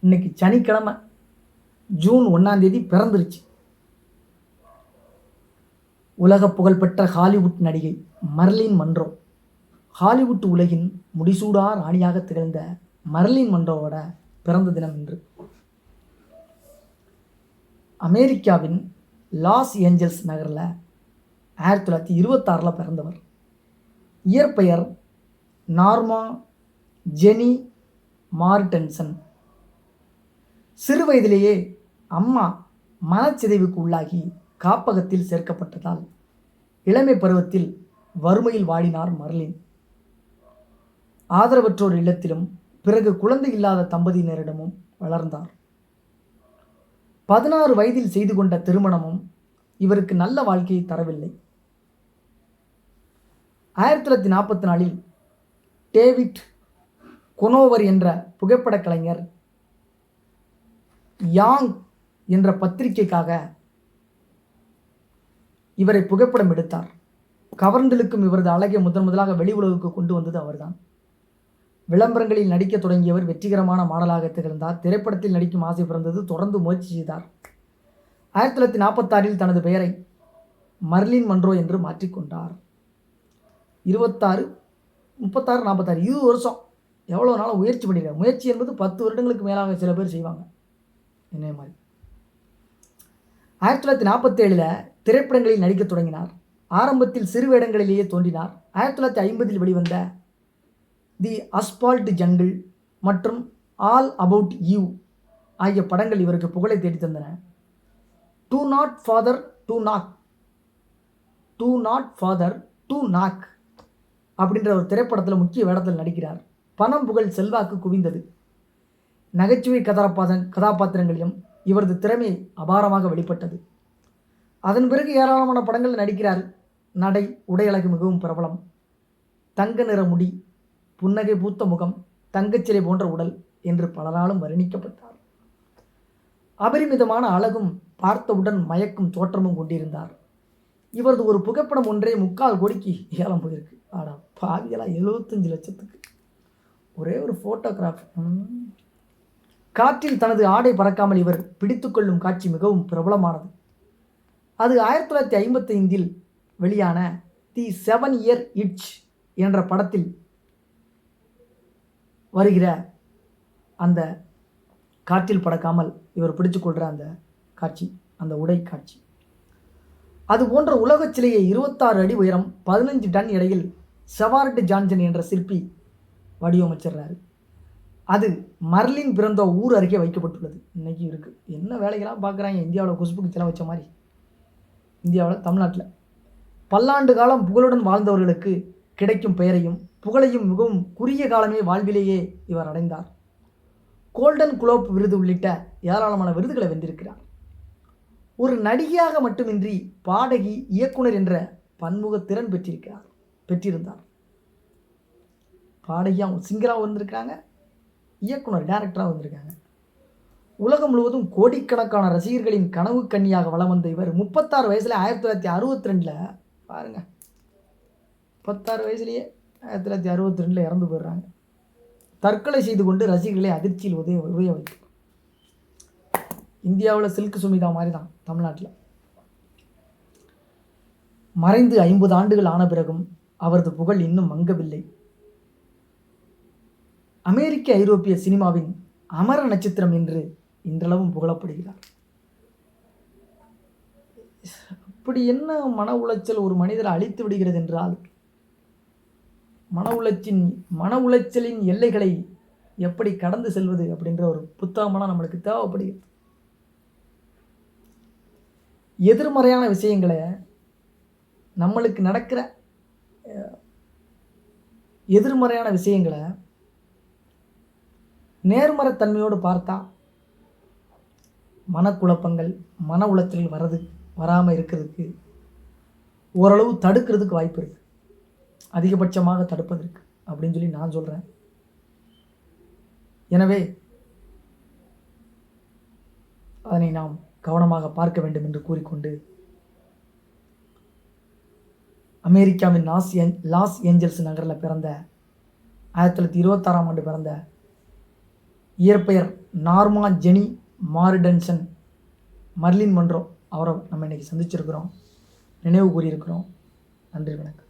இன்னைக்கு சனிக்கிழமை ஜூன் ஒன்றாம் தேதி பிறந்துருச்சு. உலக புகழ்பெற்ற ஹாலிவுட் நடிகை மர்லின் மன்றோ. ஹாலிவுட் உலகின் முடிசூடா ராணியாக திகழ்ந்த மர்லின் மன்றோவோட பிறந்த தினம் இன்று. அமெரிக்காவின் லாஸ் ஏஞ்சல்ஸ் நகரில் ஆயிரத்தி தொள்ளாயிரத்தி இருபத்தாறில் பிறந்தவர். இயற்பெயர் நார்மா ஜெனி மார்டன்சன். சிறு வயதிலேயே அம்மா மனச்சிதைவுக்கு உள்ளாகி காப்பகத்தில் சேர்க்கப்பட்டதால் இளமை பருவத்தில் வறுமையில் வாடினார் மர்லின் ஆதரவற்றோர் இல்லத்திலும் பிறகு குழந்தை இல்லாத தம்பதியினரிடமும் வளர்ந்தார். பதினாறு வயதில் செய்து கொண்ட திருமணமும் இவருக்கு நல்ல வாழ்க்கையை தரவில்லை. ஆயிரத்தி தொள்ளாயிரத்தி நாற்பத்தி நாலில் டேவிட் கொனோவர் என்ற புகைப்படக் கலைஞர் யாங் என்ற பத்திரிகைக்காக இவரை புகைப்படம் எடுத்தார். கவர்ந்தெழுக்கும் இவரது அழகை முதன் முதலாக வெளி உலகுக்கு கொண்டு வந்தது அவர்தான். விளம்பரங்களில் நடிக்க தொடங்கியவர் வெற்றிகரமான மாடலாக திகழ்ந்தார். திரைப்படத்தில் நடிக்கும் ஆசை பிறந்தது தொடர்ந்து முயற்சி செய்தார். ஆயிரத்தி தொள்ளாயிரத்தி நாற்பத்தாறில் தனது பெயரை மர்லின் மன்றோ என்று மாற்றிக்கொண்டார் இருபத்தாறு முப்பத்தாறு நாற்பத்தாறு இருபது வருஷம். எவ்வளோ நாளும் முயற்சி பண்ணியிருக்காரு முயற்சி என்பது பத்து வருடங்களுக்கு மேலாக சில பேர் செய்வாங்க. என்னைய மாதிரி ஆயிரத்தி தொள்ளாயிரத்தி நாற்பத்தேழில் திரைப்படங்களில் நடிக்கத் தொடங்கினார். ஆரம்பத்தில் சிறு வேடங்களிலேயே தோன்றினார். ஆயிரத்தி தொள்ளாயிரத்தி ஐம்பதில் வெளிவந்த தி அஸ்பால்ட் ஜங்கிள் மற்றும் ஆல் அபவுட் யூ ஆகிய படங்கள் இவருக்கு புகழை தேடி தந்தன. Do not bother to knock. Do not bother to knock அப்படின்ற ஒரு திரைப்படத்தில் முக்கிய வேடத்தில் நடிக்கிறார். பணம் புகழ் செல்வாக்கு குவிந்தது. நகைச்சுவை கதாபாத கதாபாத்திரங்களிலும் இவரது திறமை அபாரமாக வெளிப்பட்டது. அதன் பிறகு ஏராளமான படங்களில் நடிக்கிறார் நடை உடையழகு மிகவும் பிரபலம். தங்க நிற முடி புன்னகை பூத்த முகம் தங்கச்சிலை போன்ற உடல் என்று பலராலும் வர்ணிக்கப்பட்டார். அபரிமிதமான அழகும் பார்த்தவுடன் மயக்கும் தோற்றமும் கொண்டிருந்தார். இவரது ஒரு புகைப்படம் ஒன்றே முக்கால் கோடிக்கு ஏலம் போயிருக்கு. ஆடா பாதியெல்லாம் எழுபத்தஞ்சு லட்சத்துக்கு. ஒரே ஒரு ஃபோட்டோகிராஃப் காற்றில் தனது ஆடை பறக்காமல் இவர் பிடித்துக்கொள்ளும் காட்சி மிகவும் பிரபலமானது. அது ஆயிரத்தி தொள்ளாயிரத்தி ஐம்பத்தைந்தில் வெளியான தி செவன் இயர் இட்ச் என்ற படத்தில் வருகிற அந்த காற்றில் பறக்காமல் இவர் பிடித்துக்கொள்கிற அந்த காட்சி அந்த உடை காட்சி. அது போன்ற உலகச் சிலையை இருபத்தாறு அடி உயரம் பதினஞ்சு டன் எடையில் செவார்டு ஜான்சன் என்ற சிற்பி வடிவமைச்சிடுறாரு அது மர்லின் பிறந்த ஊர் அருகே வைக்கப்பட்டுள்ளது. இன்றைக்கி இருக்குது என்ன வேலைகளாக பார்க்குறாங்க? இந்தியாவில் குஷ்புக்கு சிலை வச்ச மாதிரி. இந்தியாவில் தமிழ்நாட்டில். பல்லாண்டு காலம் புகழுடன் வாழ்ந்தவர்களுக்கு கிடைக்கும் பெயரையும் புகழையும் மிகவும் குறுகிய காலமே வாழ்விலேயே இவர் அடைந்தார். கோல்டன் குளோப் விருது உள்ளிட்ட ஏராளமான விருதுகளை வென்றிருக்கிறார். ஒரு நடிகையாக மட்டுமின்றி பாடகி இயக்குனர் என்ற பன்முக திறன் பெற்றிருக்கிறார் பெற்றிருந்தார். பாடகியாக சிங்கராக வந்திருக்காங்க இயக்குனர் டேரக்டராக வந்திருக்காங்க. உலகம் முழுவதும் கோடிக்கணக்கான ரசிகர்களின் கனவு கன்னியாக வளம் வந்த இவர் முப்பத்தாறு வயசில் ஆயிரத்தி தொள்ளாயிரத்தி அறுபத்தி ரெண்டில் பாருங்கள் முப்பத்தாறு வயசுலேயே ஆயிரத்தி தொள்ளாயிரத்தி அறுபத்தி ரெண்டில் இறந்து போயிடுறாங்க. தற்கொலை செய்து கொண்டு ரசிகர்களை அதிர்ச்சியில் உதய உதய வைத்தார் இந்தியாவில் சில்க் சுமிதா மாதிரி தான் தமிழ்நாட்டில். மறைந்து ஐம்பது ஆண்டுகள் ஆன பிறகும் அவரது புகழ் இன்னும் மங்கவில்லை. அமெரிக்க ஐரோப்பிய சினிமாவின் அமர நட்சத்திரம் என்று இன்றளவும் புகழப்படுகிறார். அப்படி என்ன மன உளைச்சல் ஒரு மனிதரை அழித்து விடுகிறது என்றால் மன உளைச்சின் மன உளைச்சலின் எல்லைகளை எப்படி கடந்து செல்வது அப்படின்ற ஒரு புத்தகமெல்லாம் நம்மளுக்கு தேவைப்படுகிறது. எதிர்மறையான விஷயங்களை நம்மளுக்கு நடக்கிற எதிர்மறையான விஷயங்களை நேர்மறைத்தன்மையோடு பார்த்தா மனக்குழப்பங்கள் மன உளத்தில் வர்றது வராமல் இருக்கிறதுக்கு ஓரளவு தடுக்கிறதுக்கு வாய்ப்பு இருக்குது அதிகபட்சமாக தடுப்பதற்கு அப்படின்னு சொல்லி நான் சொல்கிறேன் எனவே அதனை நாம் கவனமாக பார்க்க வேண்டும் என்று கூறிக்கொண்டு அமெரிக்காவின் லாஸ் ஏன் லாஸ் ஏஞ்சல்ஸ் நகரில் பிறந்த ஆயிரத்தி தொள்ளாயிரத்தி இருபத்தாறாம் ஆண்டு பிறந்த இயற்பெயர் Norma Jeane Mortenson. Marilyn Monroe அவரை நம்ம இன்றைக்கி சந்திச்சிருக்கிறோம். நினைவு கூறியிருக்கிறோம். நன்றி வணக்கம்.